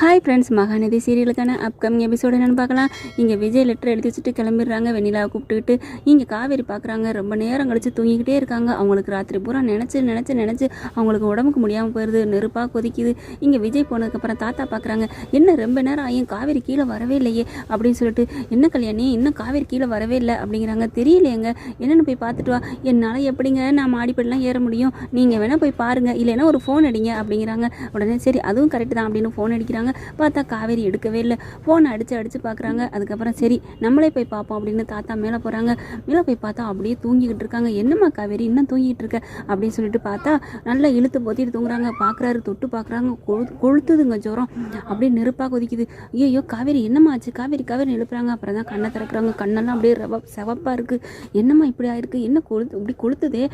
Hi friends Mahanadi சீரியலுக்கான upcoming episode என்னென்னு பார்க்கலாம். இங்கே விஜய் லெட்டர் எழுதி வச்சுட்டு கிளம்பிடுறாங்க. வெண்ணிலாவை கூப்பிட்டுக்கிட்டு இங்கே காவேரி பார்க்குறாங்க. ரொம்ப நேரம் கழிச்சு தூங்கிக்கிட்டே இருக்காங்க. அவங்களுக்கு ராத்திரி பூரா நினச்சி நினச்சி நினச்சி அவங்களுக்கு உடம்புக்கு முடியாமல் போயிடுது நெருப்பாக கொதிக்குது. இங்கே விஜய் போனதுக்கப்புறம் தாத்தா பார்க்குறாங்க. என்ன ரொம்ப நேரம் ஆகும் காவேரி கீழே வரவே இல்லையே அப்படின்னு சொல்லிட்டு என்ன கல்யாணி இன்னும் காவேரி கீழே வரவே இல்லை அப்படிங்கிறாங்க. தெரியலையேங்க. என்னென்னு போய் பார்த்துட்டு வா. என்னால் எப்படிங்க நான் மாடிப்படிலாம் ஏற முடியும்? நீங்கள் வேணால் போய் பாருங்கள் இல்லைன்னா ஒரு ஃபோன் அடிங்க அப்படிங்கிறாங்க. உடனே சரி அதுவும் கரெக்டு தான் அப்படின்னு ஃபோன் அடிக்கிறாங்க. பார்த்தா காவேரி எடுக்கவே இல்லை. ஃபோனை அடித்து அடித்து பார்க்குறாங்க. அதுக்கப்புறம் சரி நம்மளே போய் பார்ப்போம் அப்படின்னு தாத்தா மேலே போகிறாங்க. மேலே போய் பார்த்தா அப்படியே தூங்கிக்கிட்டு இருக்காங்க. என்னம்மா காவேரி இன்னும் தூங்கிட்டு இருக்க? அப்படின்னு சொல்லிட்டு பார்த்தா நல்லா இழுத்து பொத்திட்டு தூங்குறாங்க. பார்க்குறாரு தொட்டு பார்க்குறாங்க. கொழு கொளுத்துதுங்க ஜுரம். அப்படியே நெருப்பாக கொதிக்குது. ஐயோ காவேரி என்னம்மா ஆச்சு? காவேரி காவேரி எழுப்புறாங்க. அப்புறம் தான் கண்ணை திறக்கிறாங்க. கண்ணெல்லாம் அப்படியே ரவ செவப்பாக இருக்குது என்னம்மா இப்படி ஆயிருக்கு? என்ன கொளுத்து இப்படி கொளுத்துதே?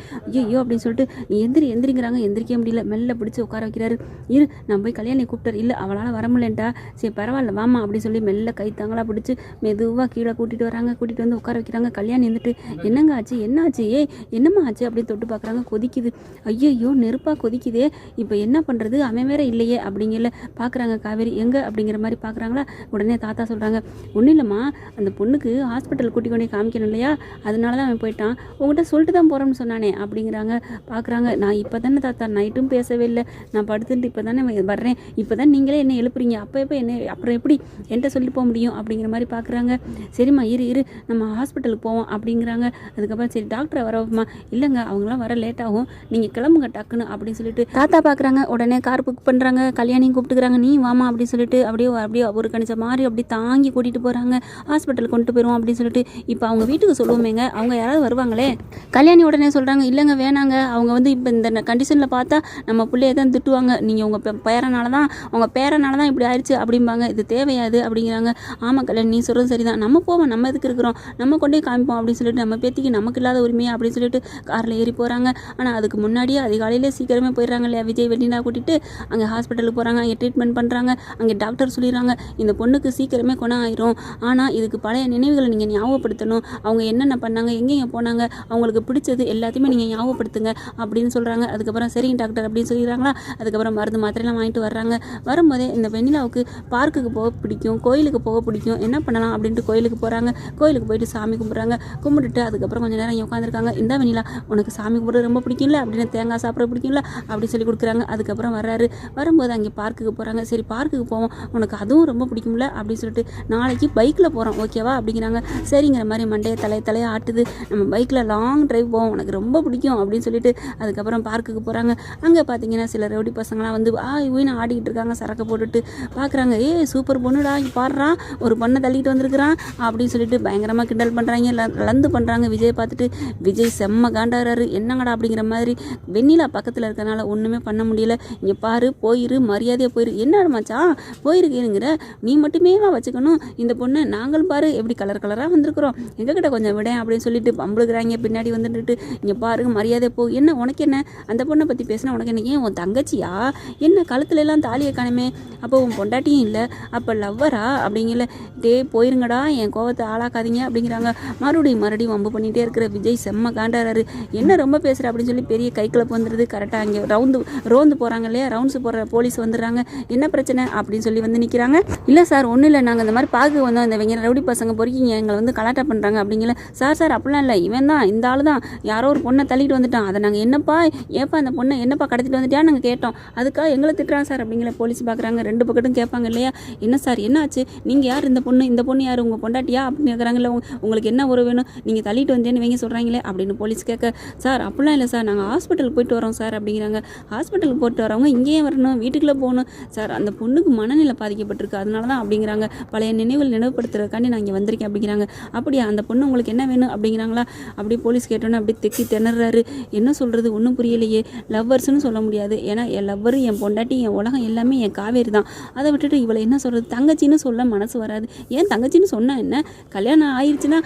ஐயோ அப்படின்னு சொல்லிட்டு எந்திரி எந்திரிங்கிறாங்க. எந்திரிக்க முடியல. மெல்ல பிடிச்சி உட்கார வைக்கிறாரு. இரு நான் போய் கல்யாணி கூப்பிட்டார் இல்லை அவளால் வர முடியலன்ட்டா சரி பரவாயில்ல வாமா அப்படின்னு சொல்லி மெல்ல கை தாங்களா பிடிச்சி மெதுவாக கீழே கூட்டிகிட்டு வராங்க. கூட்டிகிட்டு வந்து உட்கார வைக்கிறாங்க. கல்யாணம் இருந்துட்டு என்னங்க ஆச்சு? என்ன ஆச்சு? ஏ என்னம்மா ஆச்சு? அப்படின்னு தொட்டு பார்க்குறாங்க. கொதிக்குது. ஐயோ நெருப்பாக கொதிக்குதே. இப்போ என்ன பண்ணுறது அவன் வேற இல்லையே. அப்படிங்கல பார்க்குறாங்க காவேரி. எங்கே? அப்படிங்கிற மாதிரி பார்க்குறாங்களா? உடனே தாத்தா சொல்கிறாங்க ஒன்றும் இல்லைம்மா. அந்த பொண்ணுக்கு ஹாஸ்பிட்டல் கூட்டி கொண்டு காமிக்கணும் இல்லையா? அதனால தான் அவன் போயிட்டான். உங்கள்கிட்ட சொல்லிட்டு தான் போகிறோம்னு சொன்னானே. அப்படிங்கிறாங்க பார்க்குறாங்க. நான் இப்போ தானே தாத்தா நைட்டும் பேசவே இல்லை. நான் படுத்துட்டு இப்போ தானே வர்றேன். இப்போ தான் நீங்களே என்ன எழுப்புறீங்க அப்போ எப்போ என்ன அப்புறம் எப்படி என்கிட்ட சொல்லி போக முடியும் அப்படிங்கிற மாதிரி பார்க்குறாங்க சரிம்மா இரு இரு நம்ம ஹாஸ்பிட்டலுக்கு போவோம் அப்படிங்கிறாங்க. அதுக்கப்புறம் சரி டாக்டரை வரமா இல்லைங்க அவங்களாம் வர லேட் ஆகும். நீங்கள் கிளம்புங்க டக்குன்னு அப்படின்னு சொல்லிட்டு தாத்தா பார்க்குறாங்க உடனே கார் புக் பண்ணுறாங்க கல்யாணியும் கூப்பிட்டுக்கிறாங்க. நீ வாமா அப்படின்னு சொல்லிட்டு அப்படியே அப்படியே ஒரு கணிச்ச மாதிரி அப்படி தாங்கி கூட்டிகிட்டு போகிறாங்க ஹாஸ்பிட்டல் கொண்டு போயிடுவோம் அப்படின்னு சொல்லிட்டு இப்போ அவங்க வீட்டுக்கு சொல்லுவோமேங்க. அவங்க யாராவது வருவாங்களே? கல்யாணி உடனே சொல்கிறாங்க இல்லைங்க வேணாங்க. அவங்க வந்து இப்போ இந்த கண்டிஷனில் பார்த்தா நம்ம பிள்ளைய தான் திட்டுவாங்க. நீங்கள் உங்கள் பேரனால தான் உங்கள் பேரனால தான் இப்படி ஆயிடுச்சு அப்படிம்பாங்க. இது தேவையாது அப்படிங்கிறாங்க. ஆமாம் கல்யாணம் நீ சொல்கிறது சரிதான். நம்ம போவோம். நம்ம எதுக்கு இருக்கிறோம்? நம்ம கொண்டே காமிப்போம் அப்படின்னு சொல்லிட்டு நம்ம பேத்திக்கு நமக்கு இல்லாத உரிமையா அப்படின்னு சொல்லிட்டு காரில் ஏறி போகிறாங்க ஆனால் அதுக்கு முன்னாடியே அதிகாலையிலே சீக்கிரமே போயிடுறாங்க இல்லையா? விஜய் வெள்ளினா கூட்டிட்டு அங்கே ஹாஸ்பிட்டலுக்கு போகிறாங்க அங்கே ட்ரீட்மெண்ட் பண்ணுறாங்க அங்கே டாக்டர் சொல்லிடுறாங்க. இந்த பொண்ணுக்கு சீக்கிரமே குணம் ஆயிரும் ஆனால் இதுக்கு பழைய நினைவுகளை நீங்கள் ஞாபகப்படுத்தணும். அவங்க என்னென்ன பண்ணாங்க? எங்கெங்கே போனாங்க? அவங்களுக்கு பிடிச்சது எல்லாத்தையுமே நீங்கள் ஞாபகப்படுத்துங்க அப்படின்னு சொல்கிறாங்க அதுக்கப்புறம் சரிங்க டாக்டர் அப்படின்னு சொல்லிடுறாங்களா? அதுக்கப்புறம் மருந்து மாத்திரையெல்லாம் வாங்கிட்டு வர்றாங்க. வரும்போதே இந்த வெண்ணிலாவுக்கு பார்க்குக்கு போக பிடிக்கும் கோயிலுக்கு போக பிடிக்கும். என்ன பண்ணலாம் அப்படின்ட்டு கோயிலுக்கு போகிறாங்க கோயிலுக்கு போயிட்டு சாமி கும்பிட்றாங்க. கும்பிட்டுட்டு அதுக்கப்புறம் கொஞ்சம் நேரம் இங்கே உட்காந்துருக்காங்க இந்த வெண்ணிலா உனக்கு சாமி கும்பிட்றது ரொம்ப பிடிக்கும்ல? அப்படின்னு தேங்காய் சாப்பிட பிடிக்கும்ல? அப்படி சொல்லி கொடுக்குறாங்க. அதுக்கப்புறம் வர்றாரு. வரும்போது அங்கே பார்க்குக்கு போகிறாங்க சரி பார்க்குக்கு போவோம். உனக்கு அதுவும் ரொம்ப பிடிக்கும்ல? அப்படின்னு சொல்லிட்டு நாளைக்கு பைக்கில் போகிறோம் ஓகேவா அப்படிங்கிறாங்க. சரிங்கிற மாதிரி மண்டையை தலைய தலையை ஆட்டுது. நம்ம பைக்கில் லாங் ட்ரைவ் போவோம். உனக்கு ரொம்ப பிடிக்கும் அப்படின்னு சொல்லிட்டு அதுக்கப்புறம் பார்க்குக்கு போகிறாங்க அங்கே பார்த்தீங்கன்னா சில ரவுடி பசங்களாம் வந்து ஆ இவனு ஆடிக்கிட்டு இருக்காங்க. சரக்கு போட்டுட்டு பார்க்குறாங்க ஏ சூப்பர் பொண்ணுடா பாடுறான் ஒரு பொண்ணை தள்ளிட்டு வந்திருக்கிறான் அப்படின்னு சொல்லிட்டு பயங்கரமாக கிண்டல் பண்ணுறாங்க லந்து பண்ணுறாங்க விஜய் பார்த்துட்டு விஜய் செம்ம காண்டாடுறாரு என்னங்கடா அப்படிங்கிற மாதிரி வெண்ணிலா பக்கத்தில் இருக்கிறனால ஒன்றுமே பண்ண முடியல இங்கே பாரு போயிரு மரியாதையாக போயிரு என்ன மச்சான் போயிருக்கேனுங்கிற நீ மட்டுமே வச்சுக்கணும் இந்த பொண்ணு நாங்களும் பாரு எப்படி கலர் கலராக வந்திருக்கிறோம் எங்ககிட்ட கொஞ்சம் விடேன் அப்படின்னு சொல்லிட்டு பம்பளுக்குறாங்க பின்னாடி வந்துட்டு இங்கே பாருங்க மரியாதை போ என்ன உனக்கு என்ன அந்த பொண்ணை பற்றி பேசினா உனக்கு என்ன ஏன் உன் தங்கச்சியா என்ன கழுத்துல எல்லாம் தாலியை காணுமே அப்போ உன் பொண்டாட்டியும் இல்லை. அப்போ லவ்வரா அப்படிங்கல. டே போயிருங்கடா. என் கோவத்தை ஆளாக்காதீங்க. அப்படிங்கிறாங்க. மறுபடியும் மறுபடியும் வம்பு பண்ணிகிட்டே இருக்கிற விஜய் செம்ம காண்டாராரு என்ன ரொம்ப பேசுகிற அப்படின்னு சொல்லி பெரிய கை கிளப்பு வந்துடுது கரெக்டாக அங்கே ரவுண்டு ரோந்து போகிறாங்க இல்லையா? ரவுண்ட்ஸ் போகிற போலீஸ் வந்துடுறாங்க. என்ன பிரச்சனை? அப்படின்னு சொல்லி வந்து நிற்கிறாங்க இல்லை சார் ஒன்றும் இல்லை. நாங்கள் இந்த மாதிரி பார்க்க வந்தோம். இந்த வெங்கிற ரவுடி பசங்க பொறுக்கிங்க எங்களை வந்து கலாட்டா பண்ணுறாங்க அப்படிங்கல. சார் சார் அப்படிலாம் இல்லை. இவன் தான் இந்த ஆள் தான். யாரோ ஒரு பொண்ணை தள்ளிட்டு வந்துட்டான். அதை நாங்கள் என்னப்பா ஏப்பா அந்த பொண்ணை என்னப்பா கடத்திட்டு வந்துட்டியா நாங்கள் கேட்டோம். அதுக்காக எங்களை திட்டுறான் சார். அப்படிங்கிற போலீஸ் பார்க்குறாங்க ரெண்டு பக்கட்டும் கேட்பாங்க இல்லையா? என்ன சார் என்னாச்சு நீங்கள் யார் இந்த பொண்ணு? இந்த பொண்ணு யார்? உங்கள் பொண்டாட்டியா? அப்படின்னு கேட்குறாங்கல்ல உங்களுக்கு என்ன உறவு வேணும்? நீங்கள் தள்ளிட்டு வந்தேன்னு வைங்க சொல்கிறாங்களே அப்படின்னு போலீஸ் கேட்க சார் அப்படிலாம் இல்லை சார். நாங்கள் ஹாஸ்பிட்டலுக்கு போயிட்டு வரோம் சார் அப்படிங்கிறாங்க. ஹாஸ்பிட்டலுக்கு போயிட்டு வரவங்க இங்கேயே வரணும் வீட்டுக்குள்ளே போகணும். சார் அந்த பொண்ணுக்கு மனநிலை பாதிக்கப்பட்டிருக்கு. அதனால தான் அப்படிங்கிறாங்க. பழைய நினைவுகள் நினைவுபடுத்துறதுக்காண்டி நான் இங்கே வந்திருக்கேன் அப்படிங்கிறாங்க. அப்படியா? அந்த பொண்ணு உங்களுக்கு என்ன வேணும்? அப்படிங்கிறாங்களா. அப்படி போலீஸ் கேட்டோன்னே அப்படி தெக்கி திணறாரு. என்ன சொல்கிறது ஒன்றும் புரியலையே. லவ்வர்ஸ்னு சொல்ல முடியாது. ஏன்னா என் லவ்வர் என் பொண்டாட்டி என் உலகம் எல்லாமே என் காவேரி தான். அதை விட்டுட்டு இவளை என்ன சொல்கிறது தங்கச்சின்னு சொல்ல மனசு வராது. ஏன் தங்கச்சின்னு சொன்னால் என்ன? கல்யாணம் ஆயிடுச்சுன்னா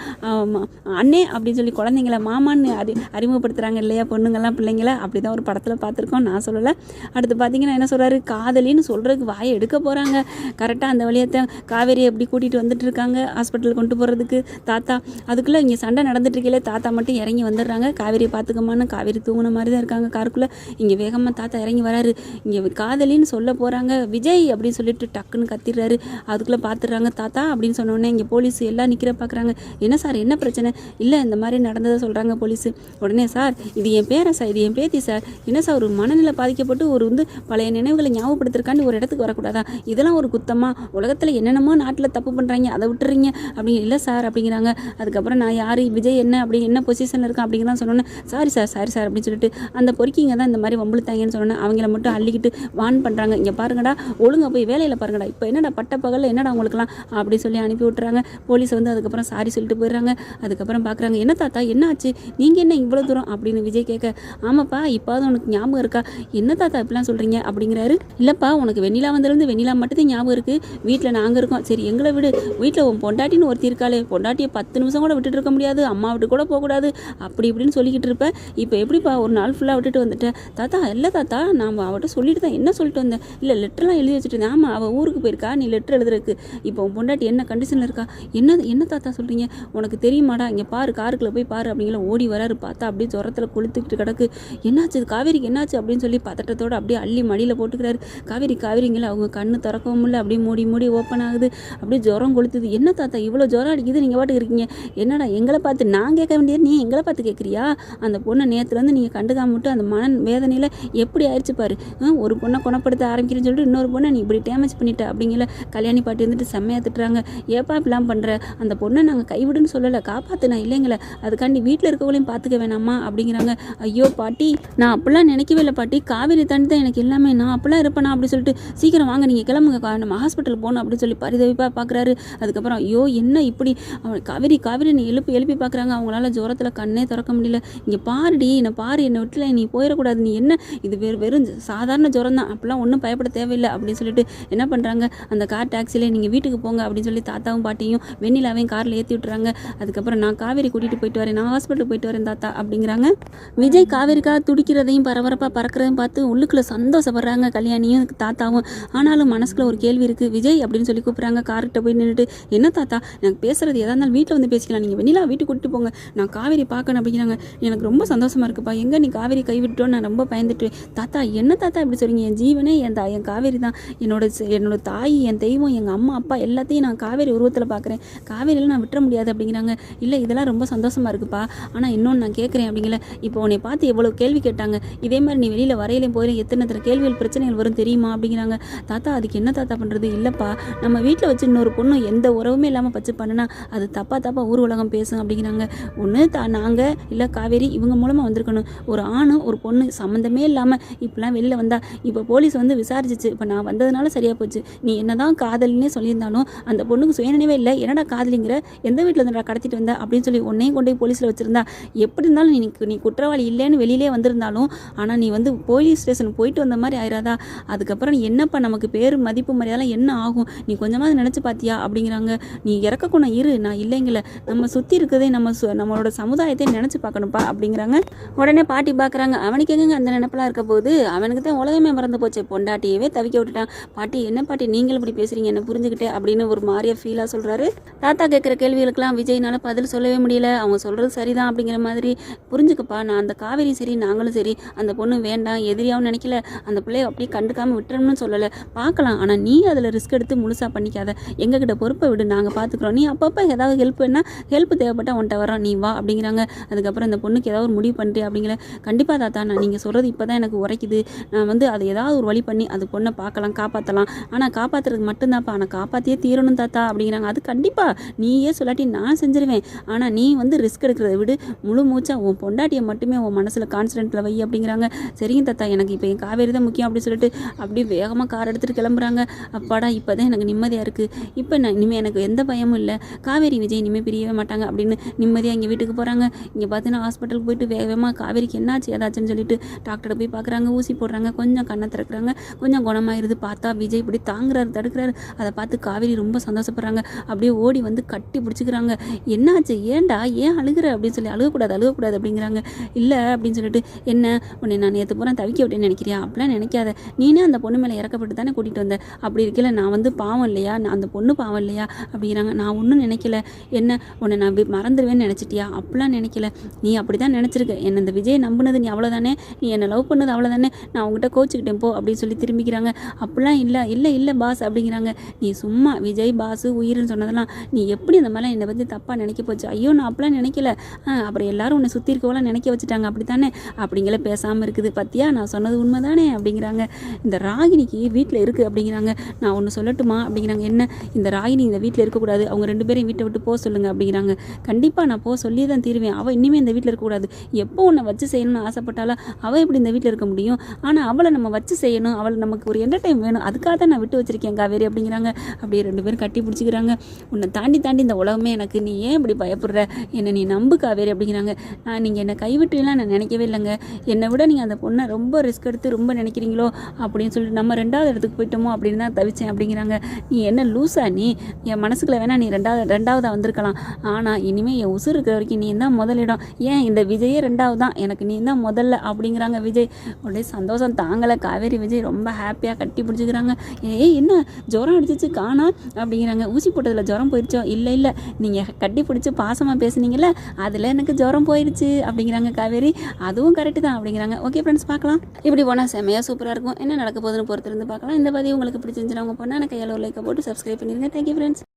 அண்ணே அப்படின்னு சொல்லி குழந்தைங்கள மாமான்னு அறி அறிமுகப்படுத்துகிறாங்க இல்லையா பொண்ணுங்கள்லாம் பிள்ளைங்கள? அப்படி தான் ஒரு படத்தில் பார்த்துருக்கோம். நான் சொல்லலை. அடுத்து பார்த்தீங்கன்னா என்ன சொல்கிறாரு காதலின்னு சொல்கிறதுக்கு வாயை எடுக்க போகிறாங்க கரெக்டாக அந்த வழியத்தை காவேரி எப்படி கூட்டிகிட்டு வந்துட்டு இருக்காங்க? ஹாஸ்பிட்டல் கொண்டு போகிறதுக்கு தாத்தா அதுக்குள்ளே இங்கே சண்டை நடந்துட்டு தாத்தா மட்டும் இறங்கி வந்துடுறாங்க. காவேரியை பார்த்துக்கமான்னு காவேரி தூங்கின மாதிரி தான் இருக்காங்க. காருக்குள்ளே இங்கே வேகமாக தாத்தா இறங்கி வராரு. இங்கே காதலின்னு சொல்ல போகிறாங்க விஜய் அப்படின்னு சொல்லிட்டு டக்குன்னு கத்திடுறாரு. அதுக்குள்ளே பார்த்துடுறாங்க தாத்தா அப்படின்னு சொன்னோடனே இங்கே போலீஸ் எல்லாம் நிற்கிற பார்க்குறாங்க என்ன சார் என்ன பிரச்சனை? இல்லை இந்த மாதிரி நடந்ததை சொல்கிறாங்க போலீஸ். உடனே சார் இது என் பேரன் சார் இது என் பேத்தி சார். என்ன சார் ஒரு மனநிலை பாதிக்கப்பட்டு ஒரு வந்து பழைய நினைவுகளை ஞாபகப்படுத்துறக்காண்டி ஒரு இடத்துக்கு வரக்கூடாதா? இதெல்லாம் ஒரு குத்தமாக உலகத்தில் என்னென்னமோ நாட்டில் தப்பு பண்ணுறாங்க அதை விட்டுறீங்க. அப்படிங்க இல்லை சார் அப்படிங்கிறாங்க. அதுக்கப்புறம் நான் யார்? விஜய் என்ன? அப்படி என்ன பொசிஷனில் இருக்கேன்? அப்படிங்கிறதான் சொன்னோன்னே சாரி சார் சாரி சார் அப்படின்னு சொல்லிட்டு அந்த பொறுக்கிங்க தான் இந்த மாதிரி வம்புழுத்தாங்கன்னு சொன்னோன்னே அவங்கள மட்டும் அள்ளிக்கிட்டு வான் பண்ணுறாங்க இங்கே பாருங்கடா ஒழுங்கு போய் வேலையில் பாருங்கடா. இப்போ என்னடா பட்ட பகலில் என்னடா உங்களுக்குலாம் அப்படி சொல்லி அனுப்பி விட்றாங்க போலீஸ் வந்து அதுக்கப்புறம் சாரி சொல்லிட்டு போயிடுறாங்க. அதுக்கப்புறம் பார்க்குறாங்க என்ன தாத்தா என்ன ஆச்சு? நீங்கள் என்ன இவ்வளோ தூரம்? அப்படின்னு விஜய் கேட்க ஆமாப்பா இப்போது உனக்கு ஞாபகம் இருக்கா? என்ன தாத்தா இப்படிலாம் சொல்கிறீங்க அப்படிங்கிறாரு. இல்லைப்பா உனக்கு வெண்ணிலா வந்திருந்து வெண்ணிலா மட்டும்தான் ஞாபகம் இருக்குது வீட்டில் நாங்கள் இருக்கோம். சரி எங்களை விடு. வீட்டில் உன் பொண்டாட்டின்னு ஒருத்தி இருக்காளே. பொண்டாட்டியை பத்து நிமிஷம் கூட விட்டுட்டு இருக்க முடியாது. அம்மா விட்டு கூட போகக்கூடாது அப்படி இப்படின்னு சொல்லிக்கிட்டு இருப்பேன் இப்போ எப்படிப்பா ஒரு நாள் ஃபுல்லாக விட்டுட்டு வந்துட்டேன் தாத்தா இல்லை தாத்தா நான் அவட்ட சொல்லிட்டு தான் என்ன சொல்லிட்டு வந்தேன் இல்லை லெட்டர்லாம் எழுதி வச்சு யோசிச்சுட்டு இருந்தேன் ஆமாம் அவள் ஊருக்கு போயிருக்கா நீ லெட்டர் எழுதுறதுக்கு. இப்போ உன் பொண்டாட்டி என்ன கண்டிஷனில் இருக்கா? என்ன என்ன தாத்தா சொல்கிறீங்க உனக்கு தெரியுமாடா இங்கே பாரு காருக்குள்ளே போய் பாரு அப்படிங்கிற ஓடி வராரு. பார்த்தா அப்படியே ஜுரத்தில் கொளுத்துக்கிட்டு கிடக்கு. என்னாச்சு காவேரிக்கு என்னாச்சு? அப்படின்னு சொல்லி பதட்டத்தோட அப்படியே அள்ளி மடியில் போட்டுக்கிறாரு. காவேரி காவேரிங்கள அவங்க கண்ணு திறக்கவும் இல்லை. அப்படியே மூடி மூடி ஓப்பன் ஆகுது. அப்படியே ஜுரம் கொளுத்துது. என்ன தாத்தா இவ்வளோ ஜுரம் அடிக்குது நீங்கள் பாட்டுக்கு இருக்கீங்க. என்னடா எங்களை பார்த்து நான் கேட்க வேண்டியது? நீ எங்களை பார்த்து கேட்குறியா? அந்த பொண்ணை நேற்றுலேருந்து நீங்கள் கண்டுக்காம விட்டு அந்த மன வேதனையில் எப்படி ஆயிடுச்சு பாரு. ஒரு பொண்ணை குணப்படுத்த ஆரம்பிக்கிறேன்னு சொல்லிட்டு இன்னொரு பொண்ணை நீ இப்படி டேமேஜ் பண்ணிட்ட அப்படிங்கிற கல்யாணி பாட்டி வந்துட்டு செம்மையாக திட்டுறாங்க. ஏப்பா இப்படிலாம் பண்ணுற அந்த பொண்ணை நாங்கள் கைவிடுன்னு சொல்லலை காப்பாற்று நான் இல்லைங்களே அதுக்காண்டி வீட்டில் இருக்கவங்களையும் பார்த்துக்க வேணாமா? அப்படிங்கிறாங்க. ஐயோ பாட்டி நான் அப்படிலாம் நினைக்கவே இல்லை பாட்டி. காவேரி தாண்டி தான் எனக்கு எல்லாமே நான் அப்படிலாம் இருப்பேனா அப்படி சொல்லிட்டு சீக்கிரம் வாங்க நீங்கள் கிளம்புங்க நம்ம ஹாஸ்பிட்டல் போகணும் அப்படின்னு சொல்லி பரிதவிப்பாக பார்க்குறாரு அதுக்கப்புறம் ஐயோ என்ன இப்படி? அவன் காவேரி காவேரி நீ எழுப்பி எழுப்பி பார்க்குறாங்க அவங்களால ஜுரத்தில் கண்ணே திறக்க முடியல. இங்கே பாருடி என்னை பாரு என்னை விட்டுல நீ போயிடக்கூடாது. நீ என்ன? இது வெறும் வெறும் சாதாரண ஜுரம் தான். அப்பெல்லாம் ஒன்றும் பயப்பட தேவையில்லை அப்படின்னு சொல்லி சொல்லிட்டு என்ன பண்ணுறாங்க அந்த கார் டாக்ஸிலே நீங்கள் வீட்டுக்கு போங்க அப்படின்னு சொல்லி தாத்தாவும் பாட்டியும் வெண்ணிலாவையும் காரில் ஏற்றி விட்டுறாங்க. அதுக்கப்புறம் நான் காவேரி கூட்டிகிட்டு போயிட்டு வரேன். நான் ஹாஸ்பிட்டலுக்கு போயிட்டு வரேன் தாத்தா அப்படிங்கிறாங்க. விஜய் காவேரிக்காக துடிக்கிறதையும் பரபரப்பாக பறக்கிறதையும் பார்த்து உள்ளுக்குள்ளே சந்தோஷப்படுறாங்க கல்யாணியும் தாத்தாவும். ஆனாலும் மனசுக்குள்ள ஒரு கேள்வி இருக்குது விஜய் அப்படின்னு சொல்லி கூப்பிட்றாங்க. கார்கிட்ட போய் நின்றுட்டு என்ன தாத்தா எனக்கு பேசுறது எதாக இருந்தாலும் வீட்டில் வந்து பேசிக்கலாம். நீங்கள் வெண்ணிலா வீட்டுக்கு கூட்டிட்டு போங்க. நான் காவேரி பார்க்கணும் அப்படிங்கிறாங்க. எனக்கு ரொம்ப சந்தோஷமா இருக்குப்பா. எங்கே நீ காவேரி கைவிட்டோன்னு நான் ரொம்ப பயந்துட்டு தாத்தா என்ன தாத்தா இப்படி சொல்கிறீங்க என் ஜீவனே என் தா என் காவேரி தான். என்னோட என்னோட தாய் என் தெய்வம் எங்கள் அம்மா அப்பா எல்லாத்தையும் நான் காவேரி உருவத்தில் பார்க்குறேன் காவேரியில் நான் விட்டுற முடியாது அப்படிங்கிறாங்க. இல்லை இதெல்லாம் ரொம்ப சந்தோஷமாக இருக்குப்பா. ஆனால் இன்னொன்று நான் கேட்குறேன் அப்படிங்கல. இப்போ உன்னை பார்த்து எவ்வளோ கேள்வி கேட்டாங்க. இதே மாதிரி நீ வெளியில் வரையிலையும் போயிலும் எத்தனை எத்தனை கேள்விகள் பிரச்சனைகள் வரும் தெரியுமா அப்படிங்கிறாங்க. தாத்தா அதுக்கு என்ன தாத்தா பண்ணுறது இல்லைப்பா. நம்ம வீட்டில் வச்சு இன்னொரு பொண்ணு எந்த உறவுமே இல்லாமல் பச்சு பண்ணுனா அது தப்பாக தப்பாக ஊர் உலகம் பேசும் அப்படிங்கிறாங்க. ஒன்று தா நாங்கள் இல்லை காவேரி இவங்க மூலமாக வந்திருக்கணும். ஒரு ஆணும் ஒரு பொண்ணு சம்மந்தமே இல்லாமல் இப்போலாம் வெளியில் வந்தால் இப்போ போலீஸ் வந்து விசாரிச்சிச்சு. இப்போ நான் வந்ததுனால சரியாக போச்சு. நீ என்னதான் காதலினே சொல்லியிருந்தாலும் அந்த பொண்ணுக்கு சுயநினைவே இல்லை. என்னடா காதலிங்கிற? எந்த வீட்டில் இருந்துடா கடத்திட்டு வந்த? அப்படின்னு சொல்லி உன்னையும் கொண்டு போய் போலீஸில் வச்சிருந்தா. எப்படி இருந்தாலும் நீ நீ குற்றவாளி இல்லைன்னு வெளியிலே வந்திருந்தாலும் ஆனால் நீ வந்து போலீஸ் ஸ்டேஷன் போயிட்டு வந்த மாதிரி ஆயிராதா? அதுக்கப்புறம் என்னப்பா நமக்கு பேர் மதிப்பு மரியாதைலாம் என்ன ஆகும்? நீ கொஞ்சமாவது நினச்சி பார்த்தியா அப்படிங்கிறாங்க. நீ இறக்கக்கூட இரு நான் இல்லைங்கள நம்ம சுற்றி இருக்கிறதே நம்ம சு- நம்மளோட சமுதாயத்தை நினச்சி பார்க்கணும்ப்பா அப்படிங்கிறாங்க. உடனே பாட்டி பார்க்குறாங்க அவனுக்கு எங்கங்க அந்த நினப்பெல்லாம் இருக்க போகுது? அவனுக்கு தான் உலகமே மறந்து போச்சு. பொண்டாட்டியவே தவிக்க விட்டுட்டான் பாட்டி என்ன பாட்டி நீங்களும் இப்படி பேசுறீங்க என்ன புரிஞ்சுக்கிட்டே அப்படின்னு ஒரு மாதிரியா ஃபீலாக சொல்கிறாரு தாத்தா கேட்குற கேள்விகளுக்கெல்லாம் விஜய்னால பதில் சொல்லவே முடியல. அவங்க சொல்கிறது சரிதான் அப்படிங்கிற மாதிரி புரிஞ்சுக்கப்பா நான் அந்த காவேரி சரி நாங்களும் சரி அந்த பொண்ணு வேண்டாம் எதிரியாகவும் நினைக்கல அந்த பிள்ளைய அப்படியே கண்டுக்காமல் விட்டுறணும்னு சொல்லலை. பார்க்கலாம். ஆனால் நீ அதில் ரிஸ்க் எடுத்து முழுசாக பண்ணிக்காத. எங்ககிட்ட பொறுப்பை விடு நாங்கள் பார்த்துக்குறோம் நீ அப்பப்போ ஏதாவது ஹெல்ப் வேணா ஹெல்ப் தேவைப்பட்டா உன்ட்ட வரோம் நீ வா அப்படிங்கிறாங்க. அதுக்கப்புறம் அந்த பொண்ணுக்கு ஏதாவது ஒரு முடிவு பண்ணிட்டு அப்படிங்கிற கண்டிப்பாக தாத்தா நான் நீங்கள் சொல்கிறது இப்போ தான் எனக்கு உரைக்குது. நான் வந்து அதை ஏதாவது ஒரு வழி பண்ணி அது பொண்ணை பார்க்கலாம். காப்பாற்றலாம் ஆனால் காப்பாற்றுறதுக்கு மட்டும்தான்ப்பா. ஆனால் காப்பாற்றியே தீரணும் தாத்தா அப்படிங்கிறாங்க. அது கண்டிப்பாக நீயே சொல்லாட்டி நான் செஞ்சிருவேன். ஆனால் நீ வந்து ரிஸ்க் எடுக்கிறத விடு. முழு மூச்சா உன் பொண்டாட்டியை மட்டுமே உன் மனசில் கான்ஃபிடென்ட்டில் வை அப்படிங்கிறாங்க. சரிங்க தாத்தா எனக்கு இப்போ என் காவேரி தான் முக்கியம் அப்படின்னு சொல்லிட்டு அப்படியே வேகமாக கார் எடுத்துகிட்டு கிளம்புறாங்க. அப்பாடா இப்போ தான் எனக்கு நிம்மதியாக இருக்குது இப்போ நான் இனிமேல் எனக்கு எந்த பயமும் இல்லை. காவேரி விஜய் இனிமேல் பிரியவே மாட்டாங்க அப்படின்னு நிம்மதியாக இங்கே வீட்டுக்கு போகிறாங்க இங்கே பார்த்தீங்கன்னா ஹாஸ்பிட்டலுக்கு போயிட்டு வேகமாக காவேரிக்கு என்னாச்சு ஏதாச்சுன்னு சொல்லிட்டு டாக்டரை போய் பார்க்குறாங்க ஊசி போடுறாங்க. கொஞ்சம் கண்ணை திறக்கிறாங்க. கொஞ்சம் குணமாயிருது பார்த்தா விஜய் இப்படி தாங்குறாரு தடுக்கிறாரு. அதை பார்த்து காவேரி ரொம்ப சந்தோஷப்படுறாங்க. அப்படியே ஓடி வந்து கட்டி பிடிச்சிக்கிறாங்க. என்னாச்சு? ஏன்டா? ஏன் அழுகுற? அப்படின்னு சொல்லி அழுகக்கூடாது அழுகக்கூடாது அப்படிங்கிறாங்க. இல்லை அப்படின்னு சொல்லிட்டு என்ன? உன்னை நான் நேற்று பூரா தவிக்க விட்டேன்னு நினைக்கிறியா? அப்படிலாம் நினைக்காத. நீனே அந்த பொண்ணு மேலே இறக்கப்பட்டு தானே கூட்டிகிட்டு வந்த. அப்படி இருக்கல நான் வந்து பாவம் இல்லையா? நான் அந்த பொண்ணு பாவம் இல்லையா? அப்படிங்கிறாங்க. நான் ஒன்றும் நினைக்கல. என்ன? உன்னை நான் மறந்துடுவேன்னு நினச்சிட்டியா? அப்படிலாம் நினைக்கல. நீ அப்படி தான் நினச்சிருக்க. என்னை இந்த விஜய் நம்பினது நீ அவ்வளோதானே நீ என்னை லவ் பண்ணது அவ்வளோதானே நான் உங்ககிட்ட கோச்சிக்கிட்டேன் போ அப்படின்னு சொல்லி திரும்பிக்கிறாங்க. அப்போ அப்படிலாம் இல்லை. இல்லை இல்லை பாஸ் அப்படிங்கிறாங்க. நீ சும்மா விஜய் பாசு உயிர்னு சொன்னதெல்லாம் நீ எப்படி இந்த மாதிரிலாம் என்னை பற்றி தப்பாக நினைக்க போச்சு? ஐயோ நான் அப்படிலாம் நினைக்கல. அப்புறம் எல்லாரும் உன்னை சுற்றி இருக்கவெல்லாம் நினைக்க வச்சுட்டாங்க. அப்படி தானே அப்படிங்கிற பேசாமல் இருக்குது. பத்தியா? நான் சொன்னது உண்மை தானே அப்படிங்கிறாங்க. இந்த ராகினிக்கு வீட்டில் இருக்குது அப்படிங்கிறாங்க. நான் ஒன்று சொல்லட்டுமா? அப்படிங்கிறாங்க. என்ன? இந்த ராகினி இந்த வீட்டில் இருக்கக்கூடாது. அவங்க ரெண்டு பேரையும் வீட்டை விட்டு போக சொல்லுங்கள் அப்படிங்கிறாங்க. கண்டிப்பாக நான் போக சொல்லி தான் தீருவேன். அவள் இனிமேல் இந்த வீட்டில் இருக்கக்கூடாது. எப்போ உன்னை வச்சு செய்யணும்னு ஆசைப்பட்டாலும் அவள் எப்படி இந்த வீட்டில் இருக்க முடியும்? ஆனால் அவளை நம்ம வச்சு செய்யணும். அவளை நமக்கு ஒரு என்டர்டைன்மெண்ட் வேணும் அதுக்காக தான் நான் விட்டு வச்சிருக்கேன் காவேரி அப்படிங்கிறாங்க. அப்படியே ரெண்டு பேரும் கட்டி பிடிச்சிக்கிறாங்க. உன்னை தாண்டி தாண்டி இந்த உலகமே எனக்கு நீ ஏன் இப்படி பயப்படுற? என்னை நீ நம்பு காவேரி அப்படிங்கிறாங்க. நான் நீங்கள் என்னை கைவிட்டுலாம் நான் நினைக்கவே இல்லைங்க. என்னை விட நீங்கள் அந்த பொண்ணை ரொம்ப ரிஸ்க் எடுத்து ரொம்ப நினைக்கிறீங்களோ? அப்படின்னு சொல்லிட்டு நம்ம ரெண்டாவது இடத்துக்கு போயிட்டோமோ? அப்படின்னு தான் தவிச்சேன் அப்படிங்கிறாங்க. நீ என்ன லூஸா நீ? என் மனசுக்குள்ள வேணா நீ ரெண்டாவது ரெண்டாவதாக வந்திருக்கலாம். ஆனால் இனிமேல் என் உசுறு இருக்கிற வரைக்கும் நீ தான் முதலிடம். ஏன் இந்த விஜயே ரெண்டாவது தான்? எனக்கு நீ தான் முதல்ல அப்படிங்கிறாங்க விஜய். உடனே சந்தோஷம் தாங்கலை. காவேரி விஜய் ரொம்ப ஹாப்பியாக கட்டி பிடிச்சிக்கிறாங்க ஏய் என்ன? ஜுரம் அடிச்சிச்சு காணா? அப்படிங்கிறாங்க. ஊசி போட்டதில் ஜுரம் போயிடுச்சோ இல்லை இல்லை. நீங்கள் கட்டி பிடிச்சி பாசமாக பேசுனீங்கல்ல அதில் எனக்கு ஜுரம் போயிடுச்சு அப்படிங்கிறாங்க காவேரி. அதுவும் கரெக்டு தான் அப்படிங்கிறாங்க. ஓகே ஃப்ரெண்ட்ஸ் பார்க்கலாம். இப்படி போனால் செமையாக சூப்பராக இருக்கும். என்ன நடக்க போகுதுன்னு பொறுத்திருந்து பார்க்கலாம். இந்த பதிவு உங்களுக்கு பிடிச்சிருந்துச்சுன்னா உங்கள் பொண்ணான எனக்கு ஒரு லைக்கை போட்டு சப்ஸ்கிரைப் பண்ணிடுங்க தேங்க்யூ ஃப்ரெண்ட்ஸ்